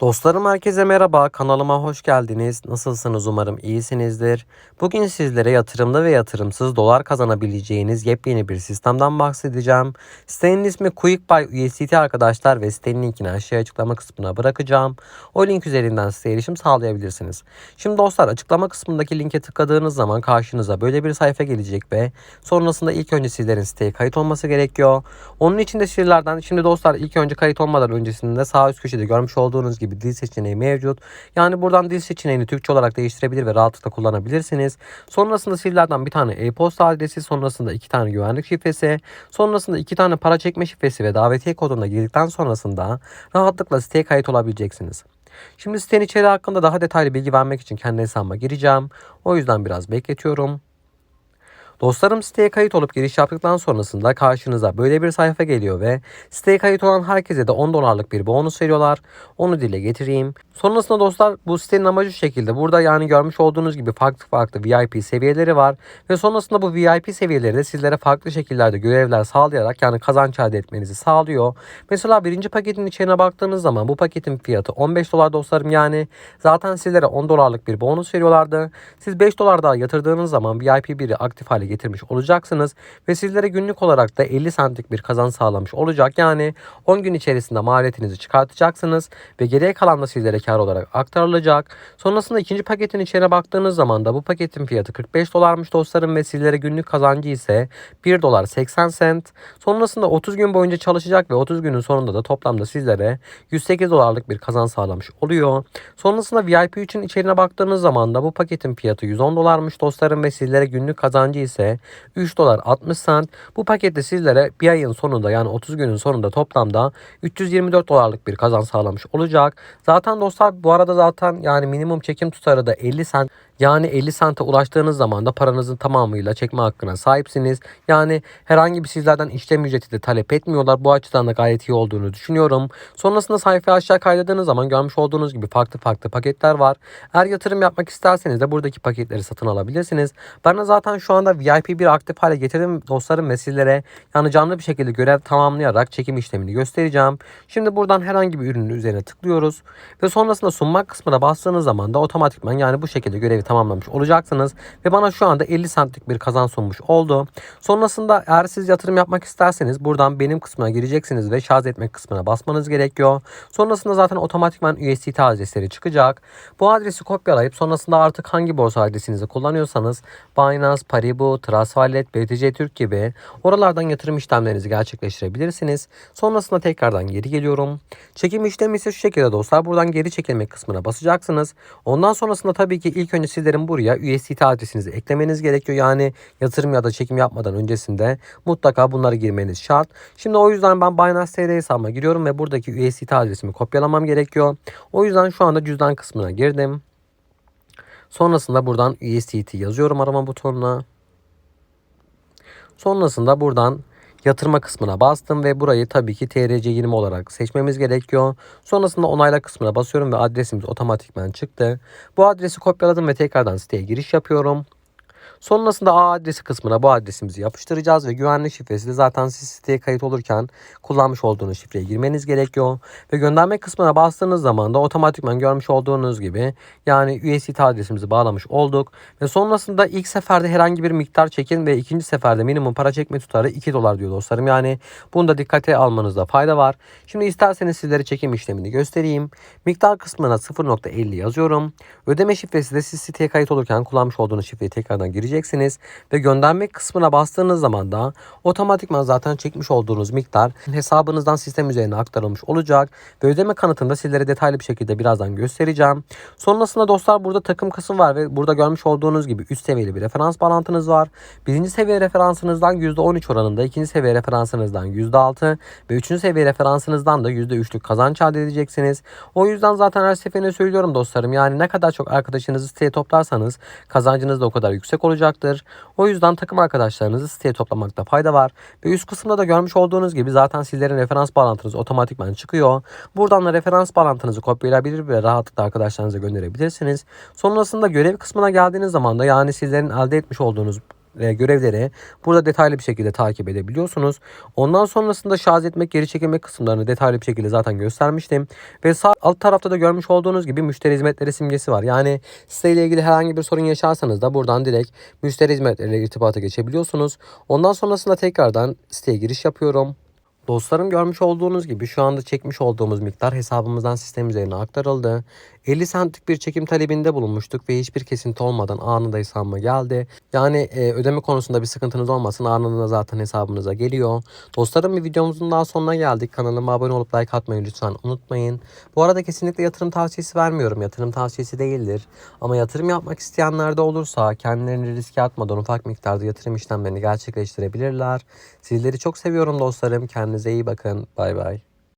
Dostlarım herkese merhaba. Kanalıma hoş geldiniz. Nasılsınız umarım iyisinizdir. Bugün sizlere yatırımlı ve yatırımsız dolar kazanabileceğiniz yepyeni bir sistemden bahsedeceğim. Sitenin ismi QuickBuy USDT arkadaşlar ve sitenin linkini aşağıya açıklama kısmına bırakacağım. O link üzerinden siteye erişim sağlayabilirsiniz. Şimdi dostlar açıklama kısmındaki linke tıkladığınız zaman karşınıza böyle bir sayfa gelecek ve sonrasında ilk önce sizlerin siteye kayıt olması gerekiyor. Onun için de sizlerden şimdi dostlar ilk önce kayıt olmadan öncesinde sağ üst köşede görmüş olduğunuz gibi dil seçeneği mevcut. Yani buradan dil seçeneğini Türkçe olarak değiştirebilir ve rahatlıkla kullanabilirsiniz. Sonrasında sizlerden bir tane e-posta adresi, sonrasında iki tane güvenlik şifresi, sonrasında iki tane para çekme şifresi ve davetiye koduna girdikten sonrasında rahatlıkla siteye kayıt olabileceksiniz. Şimdi sitenin içeriği hakkında daha detaylı bilgi vermek için kendi hesabıma gireceğim. O yüzden biraz bekletiyorum. Dostlarım siteye kayıt olup giriş yaptıktan sonrasında karşınıza böyle bir sayfa geliyor ve siteye kayıt olan herkese de 10 dolarlık bir bonus veriyorlar. Onu dile getireyim. Sonrasında dostlar bu sitenin amacı şu şekilde. Burada yani görmüş olduğunuz gibi farklı farklı VIP seviyeleri var. Ve sonrasında bu VIP seviyeleri de sizlere farklı şekillerde görevler sağlayarak yani kazanç elde etmenizi sağlıyor. Mesela birinci paketin içine baktığınız zaman bu paketin fiyatı 15 dolar dostlarım yani. Zaten sizlere 10 dolarlık bir bonus veriyorlardı. Siz 5 dolar daha yatırdığınız zaman VIP 1'i aktif hale getirmiş olacaksınız. Ve sizlere günlük olarak da 50 centlik bir kazanç sağlamış olacak. Yani 10 gün içerisinde maliyetinizi çıkartacaksınız. Ve geriye kalan da sizlere kar olarak aktarılacak. Sonrasında ikinci paketin içine baktığınız zaman da bu paketin fiyatı 45 dolarmış dostlarım ve sizlere günlük kazancı ise 1 dolar 80 cent. Sonrasında 30 gün boyunca çalışacak ve 30 günün sonunda da toplamda sizlere 108 dolarlık bir kazanç sağlamış oluyor. Sonrasında VIP için içeriğine baktığınız zaman da bu paketin fiyatı 110 dolarmış dostlarım ve sizlere günlük kazancı ise 3 dolar 60 cent. Bu pakette sizlere bir ayın sonunda yani 30 günün sonunda toplamda 324 dolarlık bir kazanç sağlamış olacak. Zaten dostlar bu arada zaten yani minimum çekim tutarı da 50 cent. Yani 50 sente ulaştığınız zaman da paranızın tamamıyla çekme hakkına sahipsiniz. Yani herhangi bir sizlerden işlem ücreti de talep etmiyorlar. Bu açıdan da gayet iyi olduğunu düşünüyorum. Sonrasında sayfayı aşağı kaydırdığınız zaman görmüş olduğunuz gibi farklı farklı paketler var. Eğer yatırım yapmak isterseniz de buradaki paketleri satın alabilirsiniz. Ben de zaten şu anda VIP bir aktif hale getirdim dostlarım ve sizlere yani canlı bir şekilde görev tamamlayarak çekim işlemini göstereceğim. Şimdi buradan herhangi bir ürünün üzerine tıklıyoruz ve sonrasında sunmak kısmına bastığınız zaman da otomatikman yani bu şekilde görevi tamamlamış olacaksınız. Ve bana şu anda 50 centlik bir kazan sunmuş oldu. Sonrasında eğer siz yatırım yapmak isterseniz buradan benim kısmına gireceksiniz ve şarj etmek kısmına basmanız gerekiyor. Sonrasında zaten otomatikman USDT adresleri çıkacak. Bu adresi kopyalayıp sonrasında artık hangi borsa adresinizi kullanıyorsanız Binance, Paribu, Trustwallet, BTC Türk gibi oralardan yatırım işlemlerinizi gerçekleştirebilirsiniz. Sonrasında tekrardan geri geliyorum. Çekim işlemi ise şu şekilde dostlar. Buradan geri çekilmek kısmına basacaksınız. Ondan sonrasında tabii ki ilk önce sizlerin buraya USDT adresinizi eklemeniz gerekiyor. Yani yatırım ya da çekim yapmadan öncesinde mutlaka bunları girmeniz şart. Şimdi o yüzden ben Binance TR hesabıma giriyorum ve buradaki USDT adresimi kopyalamam gerekiyor. O yüzden şu anda cüzdan kısmına girdim. Sonrasında buradan USDT yazıyorum arama butonuna. Sonrasında buradan yatırma kısmına bastım ve burayı tabii ki TRC20 olarak seçmemiz gerekiyor. Sonrasında onayla kısmına basıyorum ve adresimiz otomatikman çıktı. Bu adresi kopyaladım ve tekrardan siteye giriş yapıyorum. Sonrasında A adresi kısmına bu adresimizi yapıştıracağız ve güvenlik şifresi de zaten siz siteye kayıt olurken kullanmış olduğunuz şifreye girmeniz gerekiyor. Ve gönderme kısmına bastığınız zaman da otomatikman görmüş olduğunuz gibi yani USDT adresimizi bağlamış olduk. Ve sonrasında ilk seferde herhangi bir miktar çekin ve ikinci seferde minimum para çekme tutarı 2 dolar diyor dostlarım. Yani bunu da dikkate almanızda fayda var. Şimdi isterseniz sizlere çekim işlemini göstereyim. Miktar kısmına 0.50 yazıyorum. Ödeme şifresi de siz siteye kayıt olurken kullanmış olduğunuz şifreyi tekrardan gireceksiniz. Ve gönderme kısmına bastığınız zaman da otomatikman zaten çekmiş olduğunuz miktar hesabınızdan sistem üzerine aktarılmış olacak. Ve ödeme kanıtını sizlere detaylı bir şekilde birazdan göstereceğim. Sonrasında dostlar burada takım kısım var ve burada görmüş olduğunuz gibi üst seviyeli bir referans bağlantınız var. Birinci seviye referansınızdan %13 oranında, ikinci seviye referansınızdan %6 ve üçüncü seviye referansınızdan da %3'lük kazanç elde edeceksiniz. O yüzden zaten her seferinde söylüyorum dostlarım. Yani ne kadar çok arkadaşınızı siteye toplarsanız kazancınız da o kadar yüksek olacaktır. O yüzden takım arkadaşlarınızı siteye toplamakta fayda var. Ve üst kısımda da görmüş olduğunuz gibi zaten sizlerin referans bağlantınız otomatikman çıkıyor. Buradan da referans bağlantınızı kopyalayabilir ve rahatlıkla arkadaşlarınıza gönderebilirsiniz. Sonrasında görev kısmına geldiğiniz zaman da yani sizlerin elde etmiş olduğunuz görevleri burada detaylı bir şekilde takip edebiliyorsunuz. Ondan sonrasında şarj etmek, geri çekilmek kısımlarını detaylı bir şekilde zaten göstermiştim. Ve sağ alt tarafta da görmüş olduğunuz gibi müşteri hizmetleri simgesi var. Yani siteyle ilgili herhangi bir sorun yaşarsanız da buradan direkt müşteri hizmetleriyle irtibata geçebiliyorsunuz. Ondan sonrasında tekrardan siteye giriş yapıyorum. Dostlarım görmüş olduğunuz gibi şu anda çekmiş olduğumuz miktar hesabımızdan sistem üzerine aktarıldı. 50 centlik bir çekim talebinde bulunmuştuk ve hiçbir kesinti olmadan anında hesabıma geldi. Yani e, ödeme konusunda bir sıkıntınız olmasın anında zaten hesabınıza geliyor. Dostlarım bir videomuzun daha sonuna geldik. Kanalıma abone olup like atmayı lütfen unutmayın. Bu arada kesinlikle yatırım tavsiyesi vermiyorum. Yatırım tavsiyesi değildir. Ama yatırım yapmak isteyenler de olursa kendilerini riske atmadan ufak miktarda yatırım işlemlerini gerçekleştirebilirler. Sizleri çok seviyorum dostlarım. Kendinize iyi bakın. Bay bay.